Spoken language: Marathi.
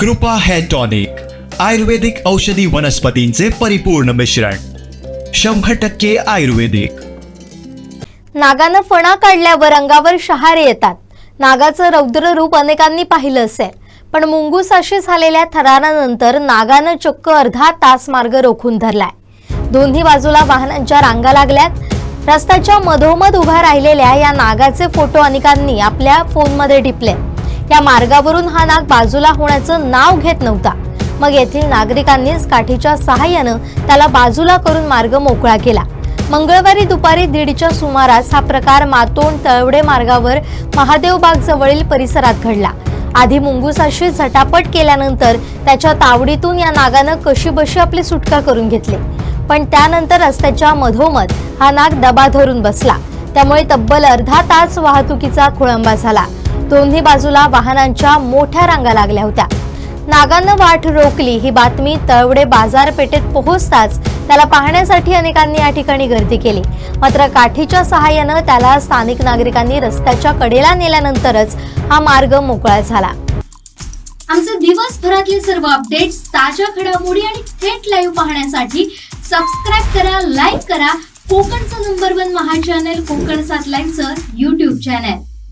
कृपा हेअर टॉनिक आयुर्वेदिक औषधी वनस्पतींचे परिपूर्ण मिश्रण शंभर टक्के आयुर्वेदिक. नागानं फणा काढल्यावर अंगावर शहारे येतात. नागाचं रौद्र रूप अनेकांनी पाहिलं असेल पण मुंगूसाशी झालेल्या थरारानंतर नागानं चक्क अर्धा तास मार्ग रोखून धरलाय. दोन्ही बाजूला वाहनांच्या रांगा लागल्यात. रस्त्याच्या मधोमध उभ्या राहिलेल्या या नागाचे फोटो अनेकांनी आपल्या फोनमध्ये टिपले या मार्गावरून हा नाग बाजूला होण्याचं नाव घेत नव्हता. मग येथील नागरिकांनीच काठीच्या सहाय्यानं त्याला बाजूला करून मार्ग मोकळा केला. मंगळवारी दुपारी दीडच्या सुमारास हा प्रकार मातोंड तळवडे मार्गावर महादेवबाग जवळील परिसरात घडला. आधी मुंगुसाशी झटापट केल्यानंतर त्याच्या तावडीतून या नागानं कशीबशी आपली सुटका करून घेतली. पण त्यानंतर रस्त्याच्या मधोमध हा नाग दबा धरून बसला. त्यामुळे तब्बल अर्धा तास वाहतुकीचा खोळंबा झाला. दोन्ही बाजूला वाहनांच्या मोठ्या रांगा लागल्या होत्या. नागानं वाट रोखली ही बातमी तळवडे बाजारपेठेत पोहोचताच त्याला पाहण्यासाठी अनेकांनी या ठिकाणी गर्दी केली. मात्र काठीच्या सहाय्यानं त्याला स्थानिक नागरिकांनी रस्त्याच्या कडेला नेल्यानंतरच हा मार्ग मोकळा झाला. आमचे दिवसभरातले सर्व अपडेट्स ताज्या घडामोडी आणि थेट लाईव्ह पाहण्यासाठी सबस्क्राईब करा लाईक करा. कोकणचं नंबर वन महा चॅनल कोकण सात लाईव्हचं युट्यूब चॅनल